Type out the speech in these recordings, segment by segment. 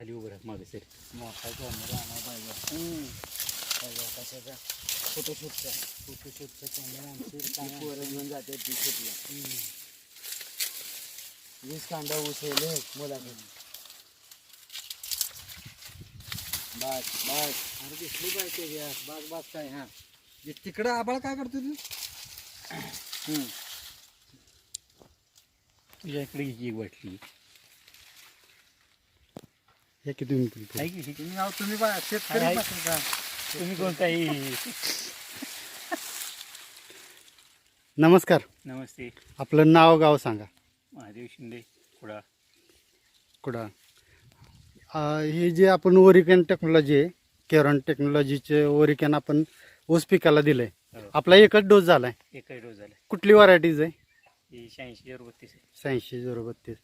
खाली उभं राहा मागे सर मोठा कॅमेरा आणायला पाहिजे पाहिजे कशाचा फोटोशूटचा फोटोशूटचा कॅमेरा आमची काय पोरं घेऊन जाते ती शूटला वीस कांदा उचलले मुलाकडे बस बस अरे दिसली पाहिजे गॅस बस बस काय हा तिकडं आबाळ काय करतो तू तुझ्या इकडे एक वाटली हे की तुम्ही आहे की ही? तुम्ही आहो तुम्ही बा- हाय, शेतकरी हाय. पासून का तुम्ही कोणताही नमस्कार. नमस्ते. आपलं नाव गाव सांगा. महादेव शिंदे कुडा अं, हे जे आपण ओरिकॅन टेक्नॉलॉजी आहे केरॉन टेक्नॉलॉजीचे ओरिकॅन आपण ऊस पिकाला दिलंय. हो. आपला एकच डोस झालाय. एकच डोस झाला कुठली व्हरायटीज आहे? ही शहाऐंशी हजार बत्तीस आहे. शहाऐंशी झिरो बत्तीस.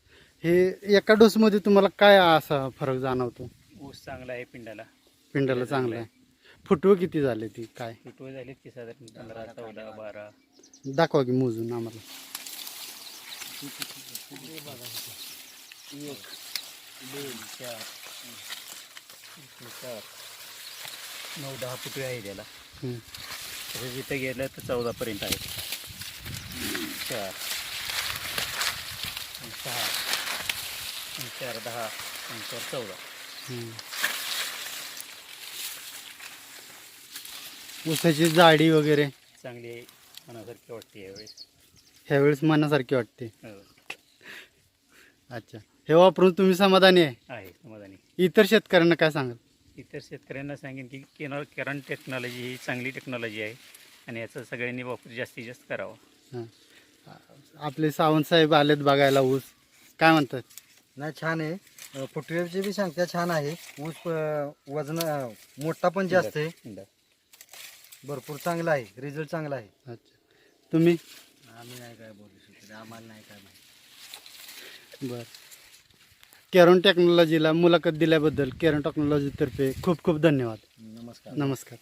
हे एका डोसमध्ये तुम्हाला काय असा फरक जाणवतो? ऊस चांगला आहे पिंडाला. पिंडाला चांगलं आहे. फुटवं किती झाले ती? काय? फुटवे झाले की साधारण पंधरा चौदा बारा. दाखवा की मोजून आम्हाला. एक दोन चार तीन, चार नऊ दहा फुटवे आहे त्याला. हम्म. तसं जिथं गेलं तर चौदापर्यंत आहे. चार सहा चार दहा चार चौदा. ऊसाची जाडी वगैरे? चांगली मनासारखी वाटते यावेळेस. ह्यावेळेस मनासारखी वाटते. हो, अच्छा. हे वापरून तुम्ही समाधानी आहे? आहे समाधानी. इतर शेतकऱ्यांना काय सांगाल? इतर शेतकऱ्यांना सांगेन की केनॉर केरन टेक्नॉलॉजी ही चांगली टेक्नॉलॉजी आहे आणि याचा सगळ्यांनी वापर जास्तीत जास्त करावा. हां. आपले सावंत साहेब आलेत बघायला ऊस. काय म्हणतात? नाही छान आहे. फुटवेची बी संख्या छान आहे. ऊस अं, वजन अं, मोठा पण जास्त आहे. भरपूर चांगला आहे. रिझल्ट चांगला आहे. अच्छा. तुम्ही? आम्ही नाही काय बोलू शकत. आम्हाला नाही काय माहिती. बर. केरॉन टेक्नॉलॉजीला मुलाखत दिल्याबद्दल केरॉन टेक्नॉलॉजीतर्फे खूप खूप धन्यवाद. नमस्कार. नमस्कार.